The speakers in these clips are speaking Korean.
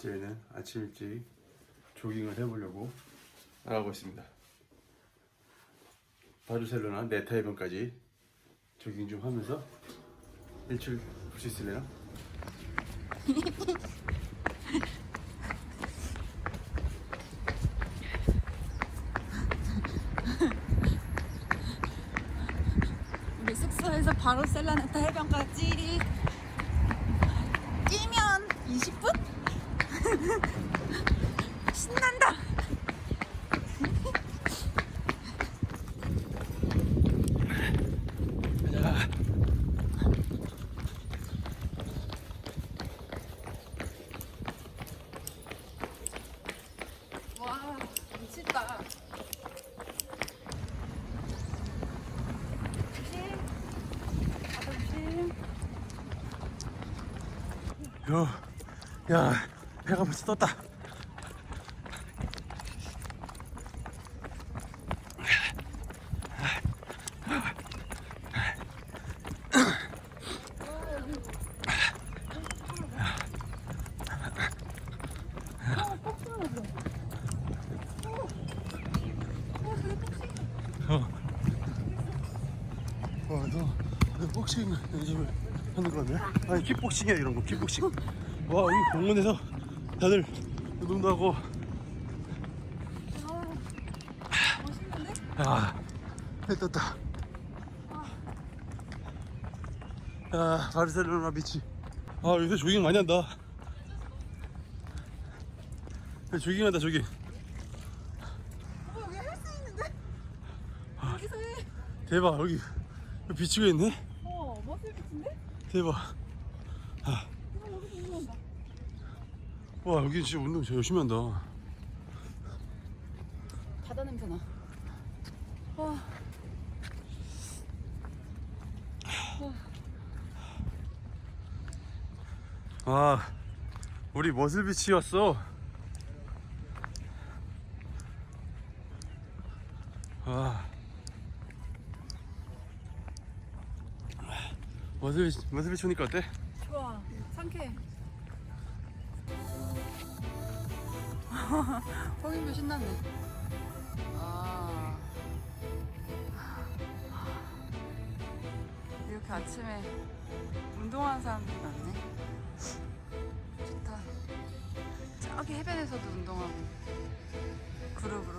저희는 아침 일찍 조깅을 해보려고 나가고 있습니다. 바르셀로나 네타이번까지 조깅 좀 하면서 일출 볼 수 있으려나? 우리 숙소에서 셀라네타 해변까지 뛰면 20분? 바다. 조심. 요, 야, 해가 벌써 떴다. 어. 아니, 킥복싱이야, 이런 거, 킥복싱. 와, 여기 공원에서 다들 운동도 하고. 멋있는데? 야, 해 떴다. 야, 바르셀로나 비치. 아, 요새 조깅 많이 한다. 야, 조깅한다, 조깅. 어, 여기 할수 있는데? 여기서 해. 대박, 여기, 여기 비치가 있네? 어, 머슬 비치인데? 대박. 아, 이거 여기서 운동한다. 와, 여기 진짜 운동 진짜 열심히 한다. 바다 냄새 나. 와. 아, 우리 머슬 비치였어. 아. 머슬 비치, 머슬 비치 오니까 어때? 좋아. 상쾌해. 거기도 신나네. 아. 이렇게 아침에 운동하는 사람들이 많네. 좋다. 저기 해변에서도 운동하고 그룹으로.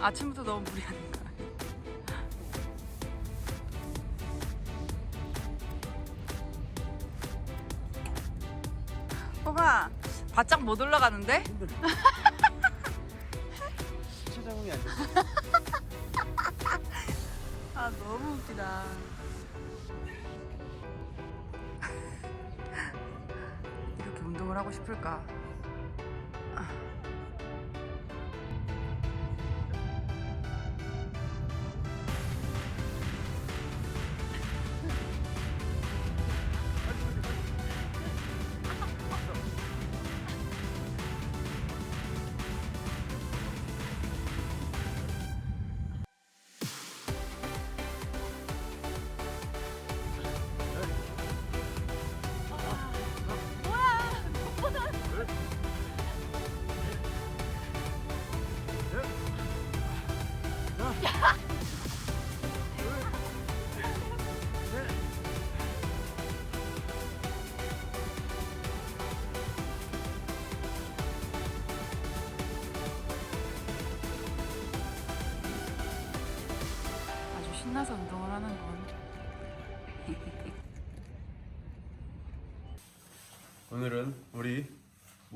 아침부터 너무 아니야? 호가 바짝 못 올라가는데? 찾아보면 안 돼. 아 너무 웃기다. 이렇게 운동을 하고 싶을까?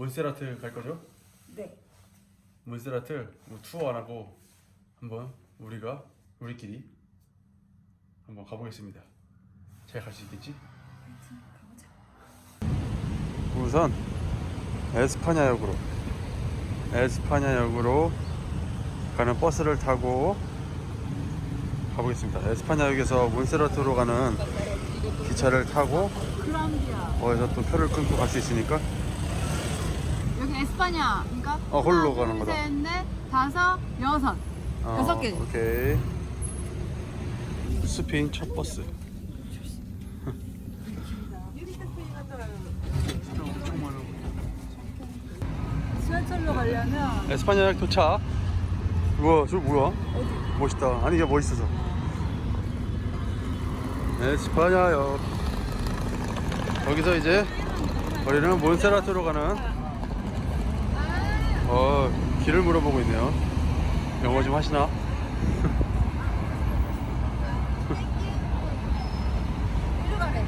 몬세라트 갈 거죠? 네. 몬세라트 뭐 투어 안 하고 한번 우리가 우리끼리 한번 가보겠습니다. 잘 갈 수 있겠지? 우선 에스파냐역으로 에스파냐역으로 가는 버스를 타고 가보겠습니다. 에스파냐역에서 몬세라트로 가는 기차를 타고. 거기서 또 표를 끊고 갈 수 있으니까 에 스파냐인가? 어, 홀로 하나, 가는 둘, 거다. 셋, 넷, 다섯, 여섯. 어, 여섯 개. 오케이. 스페인 첫 버스. 지하철로 가려면 에스파냐역 도착. 우와, 저 뭐야? 멋있다. 아니 이게 멋있어서. 에스파냐역. 여기서 이제 우리는 몬세라토로 가는 어 길을 물어보고 있네요. 영어 좀 하시나? 일로 가래.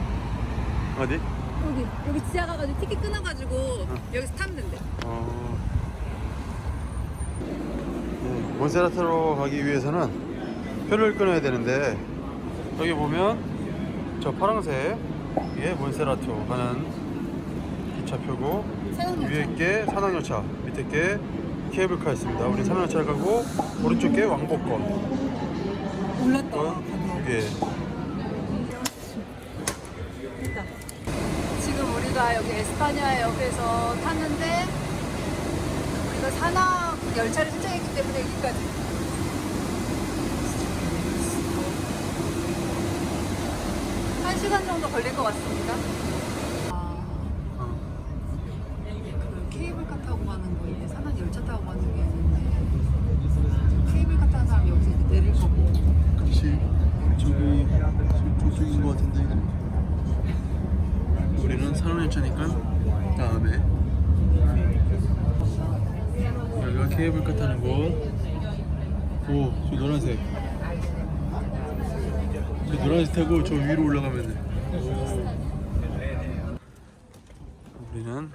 어디? 여기 여기 지하 가가지고 티켓 끊어가지고 여기서 타면 된대. 어. 네, 몬세라토로 가기 위해서는 표를 끊어야 되는데 여기 보면 저 파란색 이게 몬세라토 가는 기차표고 세상에. 위에 게 산악열차 밑에 게 케이블카 있습니다. 우리 산악열차를 가고 오른쪽 게 왕복권 올랐다. 두 개. 됐다. 지금 우리가 여기 에스파냐 역에서 탔는데 우리가 산악 열차를 신청했기 때문에 여기까지. 한 시간 정도 걸릴 것 같습니다. 쪽인 것 같은데. 우리는 산악열차니까 다음에 여기가 케이블카 타는 곳. 오, 저 노란색. 저 노란색 타고 저 위로 올라가면 돼. 오. 우리는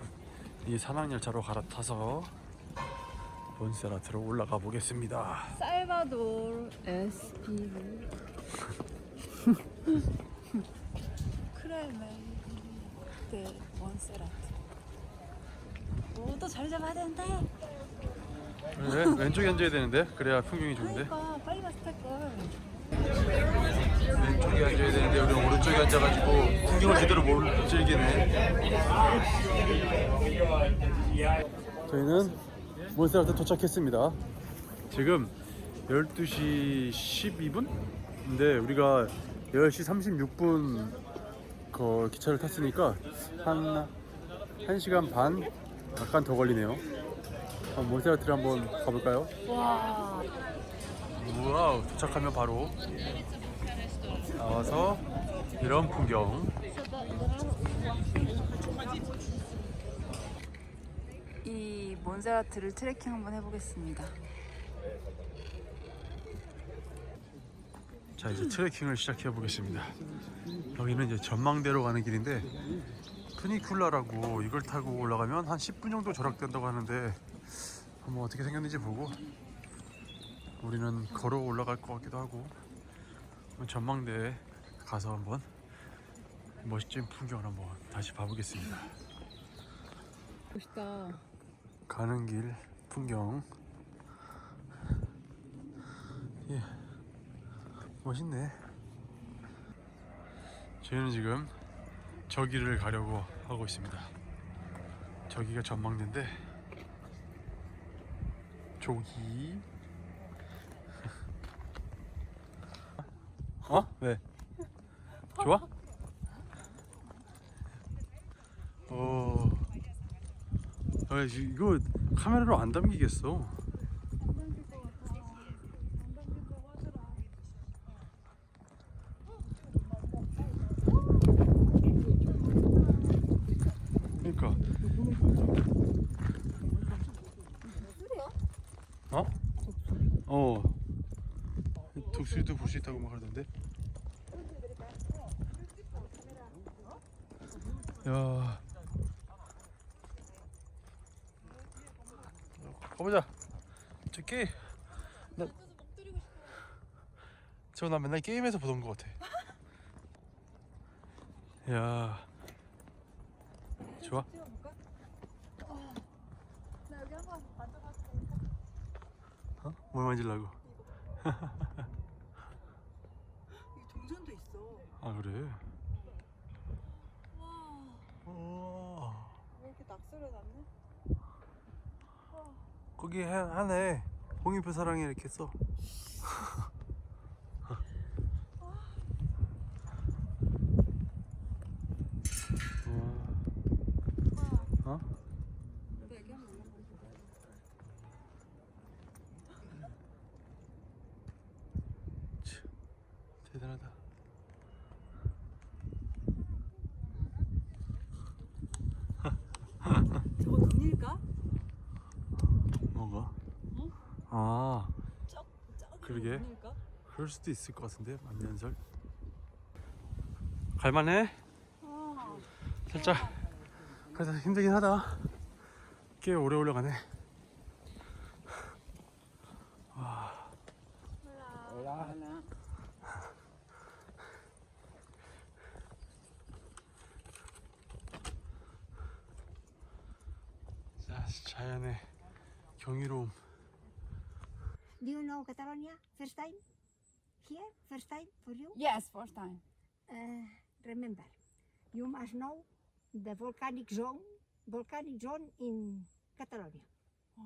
이 산악열차로 갈아타서 본세라트로 올라가 보겠습니다. 살바도르 에스피르 크레메데 원세라트 오또 자리 잡아야 되는데 왜? 왼쪽에 앉아야 되는데? 그래야 풍경이 좋은데? 그러니까 빨리 가서 탈걸 왼쪽에 앉아야 되는데 우리 오른쪽에 앉아가지고 풍경을 제대로 못 즐기네. 저희는 몬스터한테 도착했습니다. 지금 12시 12분인데 우리가 10시 36분 그 기차를 탔으니까 한 1시간 반 약간 더 걸리네요. 몬스터트를 한번 가볼까요? 와 와우 도착하면 바로 나와서 이런 풍경 이 몬세라트를 트레킹 한번 해보겠습니다 자 이제 트레킹을 시작해 보겠습니다. 여기는 이제 전망대로 가는 길인데 푸니쿨라라고 이걸 타고 올라가면 한 10분 정도 절약된다고 하는데 한번 어떻게 생겼는지 보고 우리는 걸어 올라갈 것 같기도 하고 전망대에 가서 한번 멋진 풍경을 한번 다시 봐보겠습니다. 멋있다. 가는 길 풍경. 예 멋있네 저희는 지금 저기를 가려고 하고 있습니다 저기가 전망대인데 저기 어? 왜? 좋아? 어 아, 지- 이거 카메라로 안 담기겠어. 그러니까. 어? 어. 독수리도 볼 수 있다고 막 그러던데. 야. 가보자. 저 게임. 나. 저나 맨날 게임에서 보던 것 같아. 야. 좋아. 어? 뭘 만질라고? 아 그래? 와. 왜 이렇게 낙서를 났네? 거기 해- 하네 홍익표 사랑해 이렇게 써 그러게. 눈일까? 그럴 수도 있을 것 같은데 만년설 갈만해? 어. 살짝 그래서 힘들긴 하다 꽤 오래 올라가네 자 자연의 경이로움 Do you know Catalonia? First time? Here? First time for you? Yes, first time. Uh, remember, you must know the volcanic zone, volcanic zone in Catalonia.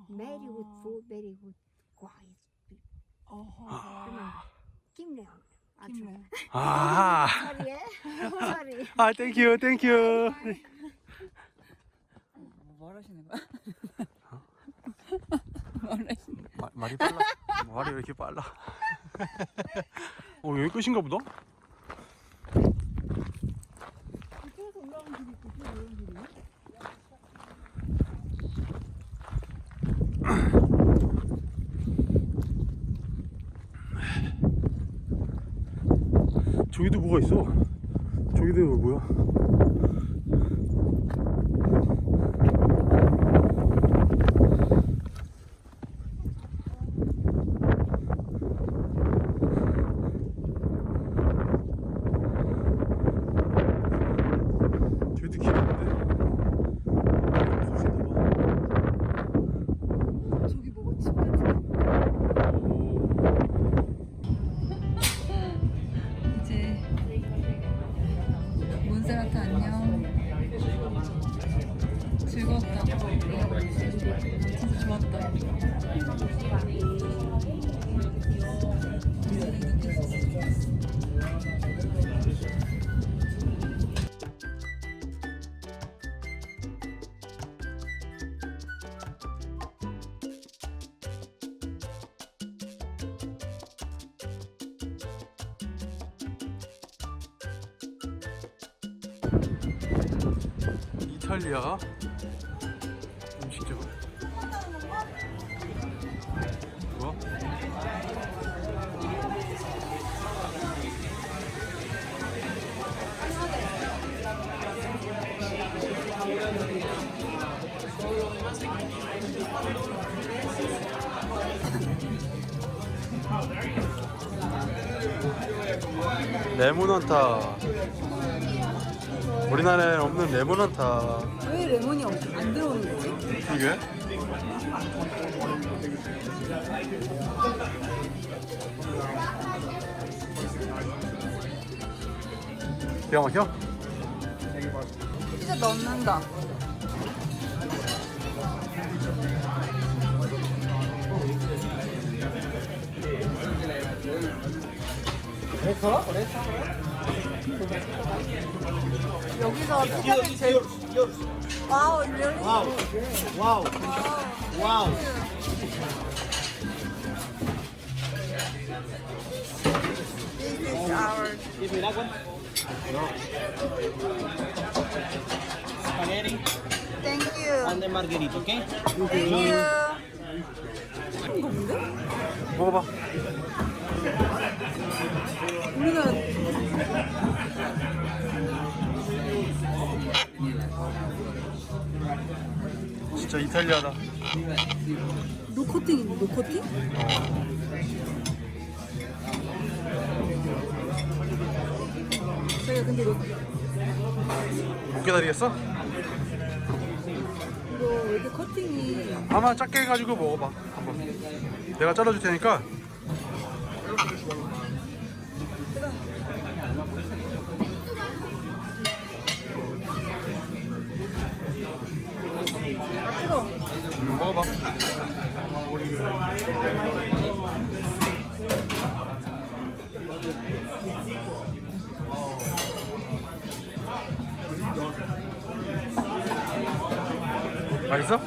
Very good food, very good quiet. 어허. Remember, Kim Leon. actually. 김래. 아, Sorry, eh? Sorry. 아 땡큐 땡큐 뭘 하시는 거야? 마, 말이 빨라? 말이 왜 이렇게 빨라? 어 여기 끝인가 보다? 이쪽에서 올라오는 길이 있고, 또 이런 길이. 저기도 뭐가 있어? 저기도 뭐야 이탈리아. 음식점 뭐? 레몬 한타 우리나라에 없는 레몬 한타 왜 레몬이 없- 안 들어오는 거지? 이게? 기가 막혀? 진짜 넣는다. 여기서 피자를 제일 와우 really Wow. Wow. this is our Give me that one. Spaghetti thank you and the margherita, okay? thank you? 먹어봐 우리나라 진짜 이탈리아다 노코팅인데 노코팅? 저희가 근데 이거, 못 기다리겠어? 이거 왜 이렇게 커팅이 하나 작게 해가지고 먹어봐 한번 내가 잘라줄 테니까 찍어. 먹어봐. 맛있어?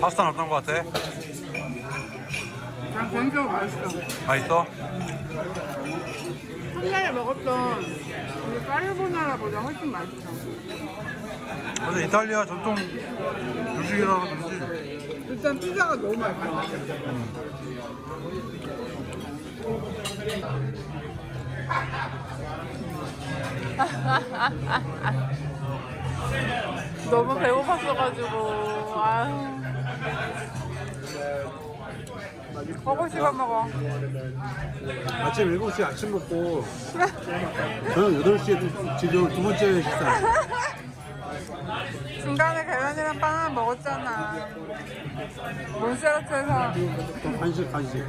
파스타는 어떤 거 같아? 난 개인적으로 맛있어. 맛있어? 옛날에 먹었던 우리 까르보나라보다 훨씬 맛있어. 근데 이탈리아 전통 음식이라서 그런지 일단 피자가 너무 맛있어. 너무 배고팠어가지고 아유 먹고 싶어 먹어. 아침 7시에 아침 먹고 저녁 8시에 지금 두 번째 식사. 중간에 계란이랑 빵을 먹었잖아. 몬스라트에서. 또 간식 간식